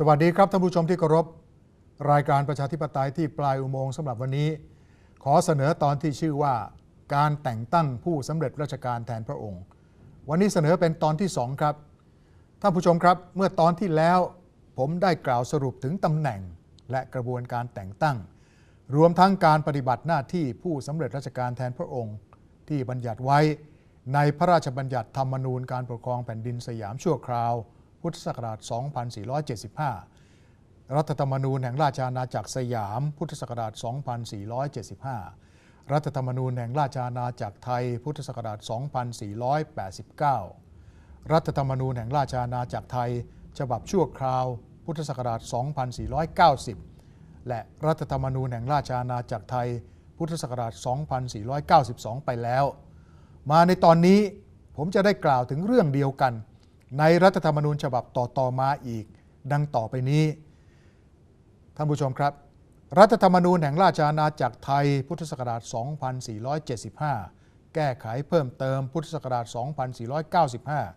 สวัสดีครับท่านผู้ชมที่เคารพรายการประชาธิปไตยที่ปลายอุโมงค์สำหรับวันนี้ ขอเสนอตอนที่ชื่อว่า การแต่งตั้งผู้สำเร็จราชการแทนพระองค์ วันนี้เสนอเป็นตอนที่สองครับท่านผู้ชมครับเมื่อตอนที่แล้ว ผมได้กล่าวสรุปถึงตำแหน่งและกระบวนการแต่งตั้ง รวมทั้งการปฏิบัติหน้าที่ผู้สำเร็จราชการแทนพระองค์ ที่บัญญัติไว้ในพระราชบัญญัติธรรมนูญการปกครองแผ่นดินสยามชั่วคราว พุทธศักราช 2475 รัฐธรรมนูญแห่งราชอาณาจักรสยาม พุทธศักราช 2475 รัฐธรรมนูญแห่งราชอาณาจักรไทย พุทธศักราช 2489 รัฐธรรมนูญแห่งราชอาณาจักรไทย ฉบับชั่วคราว พุทธศักราช 2490 และรัฐธรรมนูญแห่งราชอาณาจักรไทย พุทธศักราช 2492 ไปแล้ว มาในตอนนี้ผมจะได้กล่าวถึงเรื่องเดียวกัน ในรัฐธรรมนูญฉบับต่อๆมาอีก ดังต่อไปนี้ ท่านผู้ชมครับ รัฐธรรมนูญแห่งราชอาณาจักรไทยพุทธศักราช 2475 แก้ไขเพิ่มเติมพุทธศักราช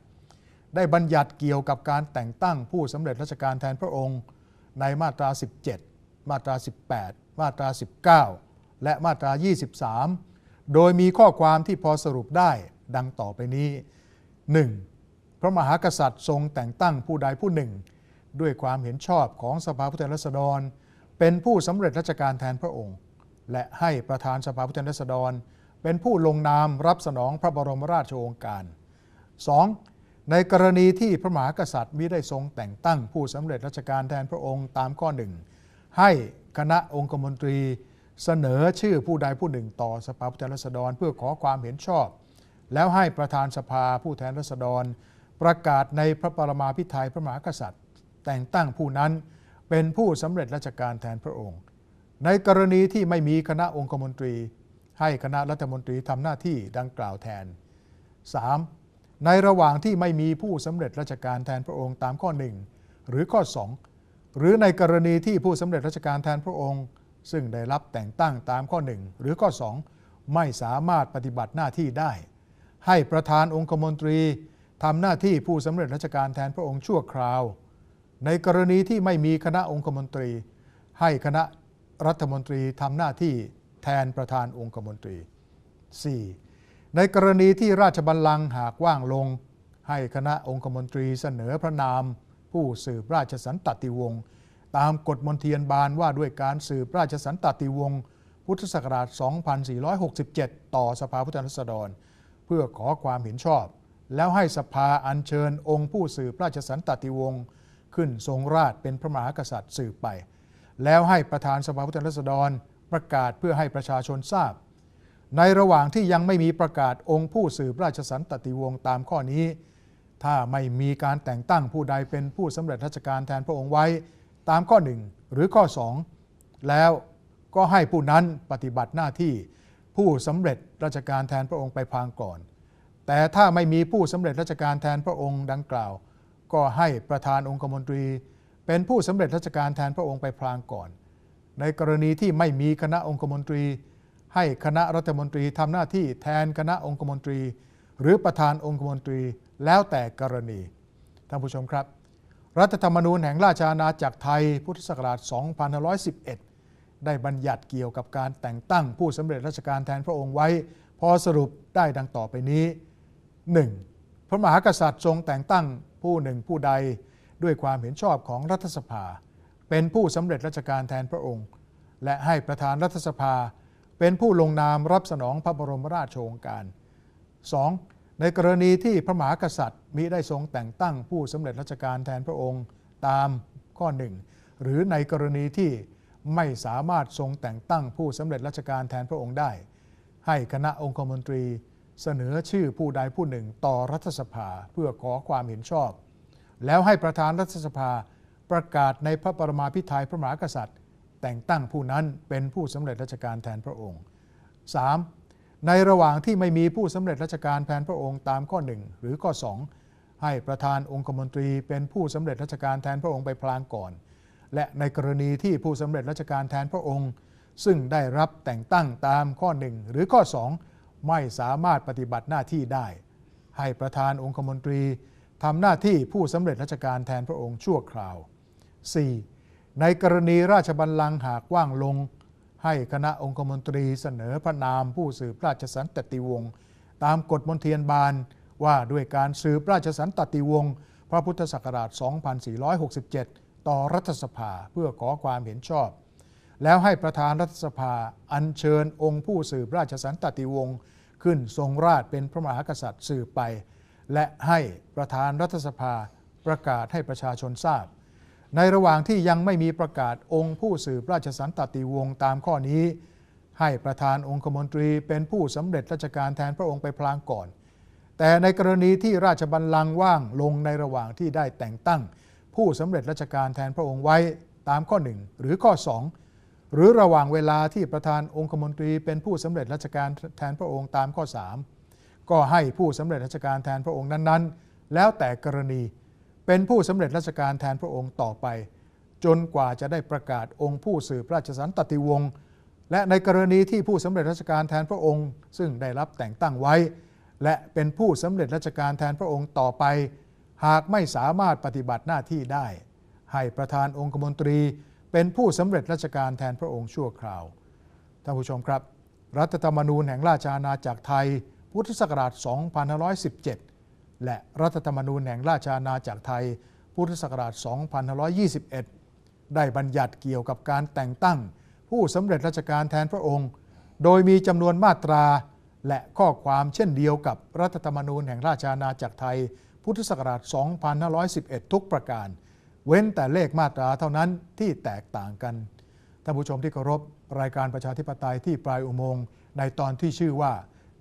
2495 ได้บัญญัติเกี่ยวกับการแต่งตั้งผู้สำเร็จราชการแทนพระองค์ ในมาตรา 17 มาตรา 18 มาตรา 19 และมาตรา 23 โดยมีข้อความที่พอสรุปได้ดังต่อไปนี้ 1. พระมหากษัตริย์ทรงแต่งตั้งผู้ใดผู้หนึ่ง ด้วยความเห็นชอบของสภาผู้แทนราษฎร เป็นผู้สำเร็จราชการแทนพระองค์ และให้ประธานสภาผู้แทนราษฎร เป็นผู้ลงนามรับสนองพระบรมราชโองการ 2. ในกรณีที่พระมหากษัตริย์มิได้ทรงแต่งตั้งผู้สำเร็จราชการแทนพระองค์ตามข้อหนึ่งให้คณะองคมนตรีเสนอชื่อผู้ใดผู้หนึ่งต่อสภาผู้แทนราษฎร เพื่อขอความเห็นชอบ แล้วให้ประธานสภาผู้แทนราษฎร ประกาศในพระปรมาภิไธยพระมหากษัตริย์ แต่งตั้งผู้นั้นเป็นผู้สำเร็จราชการแทนพระองค์ ในกรณีที่ไม่มีคณะองคมนตรี ให้คณะรัฐมนตรีทำหน้าที่ดังกล่าวแทน 3. ในระหว่างที่ไม่มีผู้สำเร็จราชการแทนพระองค์ตามข้อ 1 หรือข้อ 2 หรือในกรณีที่ผู้สำเร็จราชการแทนพระองค์ ซึ่งได้รับแต่งตั้งตามข้อ 1 หรือข้อ 2 ไม่สามารถปฏิบัติหน้าที่ได้ ให้ประธานองคมนตรี ทำหน้าที่ผู้สำเร็จราชการแทนพระองค์ชั่วคราว ในกรณีที่ไม่มีคณะองคมนตรี ให้คณะรัฐมนตรีทำหน้าที่แทนประธานองคมนตรี 4. ในกรณีที่ราชบัลลังก์หากว่างลง ให้คณะองคมนตรีเสนอพระนาม ผู้สืบราชสันตติวงศ์ตามกฎมนเทียนบานว่าด้วยการสืบราชสันตติวงศ์พุทธศักราช 2467 ต่อสภาผู้แทนราษฎร เพื่อขอความเห็นชอบ แล้วให้สภาอัญเชิญองค์ผู้สืบราชสันตติวงศ์ขึ้นทรงราชเป็นพระมหากษัตริย์สืบไป แล้วให้ประธานสภาผู้แทนราษฎรประกาศเพื่อให้ประชาชนทราบ ในระหว่างที่ยังไม่มีประกาศองค์ผู้สืบราชสันตติวงศ์ตามข้อนี้ ถ้าไม่มีการแต่งตั้งผู้ใดเป็นผู้สำเร็จราชการแทนพระองค์ไว้ ตามข้อ 1 หรือข้อ 2 แล้วก็ให้ผู้นั้นปฏิบัติหน้าที่ผู้สำเร็จราชการแทนพระองค์ไปพางก่อน แต่ถ้าไม่มีผู้สำเร็จราชการแทนพระองค์ดังกล่าว ก็ให้ประธานองคมนตรี เป็นผู้สำเร็จราชการแทนพระองค์ไปพลางก่อน ในกรณีที่ไม่มีคณะองคมนตรี ให้คณะรัฐมนตรีทำหน้าที่แทนคณะองคมนตรี หรือประธานองคมนตรีแล้วแต่กรณีท่านผู้ชมครับ รัฐธรรมนูญแห่งราชอาณาจักรไทยพุทธศักราช 2511 ได้บัญญัติเกี่ยวกับการแต่งตั้งผู้สำเร็จราชการแทนพระองค์ไว้ พอสรุปได้ดังต่อไปนี้ 1. พระมหากษัตริย์ทรงแต่งตั้งผู้หนึ่งผู้ใดด้วยความเห็นชอบของรัฐสภา เป็นผู้สำเร็จราชการแทนพระองค์ และให้ประธานรัฐสภา เป็นผู้ลงนามรับสนองพระบรมราชโองการ 2. ในกรณีที่พระมหากษัตริย์มิได้ทรงแต่งตั้งผู้สำเร็จราชการแทนพระองค์ตามข้อ 1 หรือในกรณีที่ไม่สามารถทรงแต่งตั้งผู้สำเร็จราชการแทนพระองค์ได้ ให้คณะองคมนตรี เสนอชื่อผู้ใดผู้หนึ่งต่อรัฐสภาเพื่อขอความเห็นชอบ แล้วให้ประธานรัฐสภาประกาศในพระปรมาภิไธยพระมหากษัตริย์ แต่งตั้งผู้นั้นเป็นผู้สำเร็จราชการแทนพระองค์ 3. ในระหว่างที่ไม่มีผู้สำเร็จราชการแทนพระองค์ตามข้อ 1 หรือข้อ 2 ให้ประธานองคมนตรีเป็นผู้สำเร็จราชการแทนพระองค์ไปพลางก่อน และในกรณีที่ผู้สำเร็จราชการแทนพระองค์ ซึ่งได้รับแต่งตั้งตามข้อ 1 หรือข้อ 2 ไม่สามารถปฏิบัติหน้าที่ได้ ให้ประธานองคมนตรีทำหน้าที่ผู้สำเร็จราชการแทนพระองค์ชั่วคราว 4. ในกรณีราชบัลลังก์หากว่างลง ให้คณะองคมนตรีเสนอพระนามผู้สืบราชสันตติวงศ์ตามกฎมนเทียนบาลว่าด้วยการสืบราชสันตติวงศ์พระพุทธศักราช 2467 ต่อรัฐสภาเพื่อขอความเห็นชอบ แล้วให้ประธานรัฐสภาอัญเชิญองค์ผู้สืบราชสันตติวงศ์ขึ้นทรงราชเป็นพระมหากษัตริย์สืบไป และให้ประธานรัฐสภาประกาศให้ประชาชนทราบ ในระหว่างที่ยังไม่มีประกาศองค์ผู้สืบราชสันตติวงศ์ตามข้อนี้ ให้ประธานองคมนตรีเป็นผู้สำเร็จราชการแทนพระองค์ไปพลางก่อน แต่ในกรณีที่ราชบัลลังก์ว่างลงในระหว่างที่ได้แต่งตั้ง ผู้สำเร็จราชการแทนพระองค์ไว้ตามข้อ 1 หรือข้อ 2 หรือระหว่างเวลาที่ประธานองคมนตรีเป็นผู้สำเร็จราชการแทนพระองค์ตามข้อ 3 ก็ให้ผู้สำเร็จราชการแทนพระองค์นั้นๆ แล้วแต่กรณีเป็นผู้สำเร็จราชการแทนพระองค์ต่อไป จนกว่าจะได้ประกาศองค์ผู้สืบราชสันตติวงศ์และในกรณีที่ผู้สำเร็จราชการแทนพระองค์ ซึ่งได้รับแต่งตั้งไว้ และเป็นผู้สำเร็จราชการแทนพระองค์ต่อไป หากไม่สามารถปฏิบัติหน้าที่ได้ ให้ประธานองคมนตรี เป็นผู้สำเร็จราชการแทนพระองค์ชั่วคราว ท่านผู้ชมครับ รัฐธรรมนูญแห่งราชอาณาจักรไทย พุทธศักราช 2517 และรัฐธรรมนูญแห่งราชอาณาจักรไทย พุทธศักราช 2521 ได้บัญญัติเกี่ยวกับการแต่งตั้ง ผู้สำเร็จราชการแทนพระองค์ โดยมีจำนวนมาตราและข้อความเช่นเดียวกับรัฐธรรมนูญแห่งราชอาณาจักรไทย พุทธศักราช 2511 ทุกประการ เว้นแต่เลขมาตราเท่านั้นที่แตกต่างกันท่านผู้ชมที่เคารพรายการประชาธิปไตยที่ปลายอุโมงค์ในตอนที่ชื่อว่า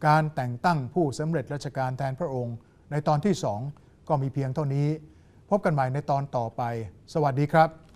การแต่งตั้งผู้สำเร็จราชการแทนพระองค์ ในตอนที่สองก็มีเพียงเท่านี้ พบกันใหม่ในตอนต่อไป สวัสดีครับ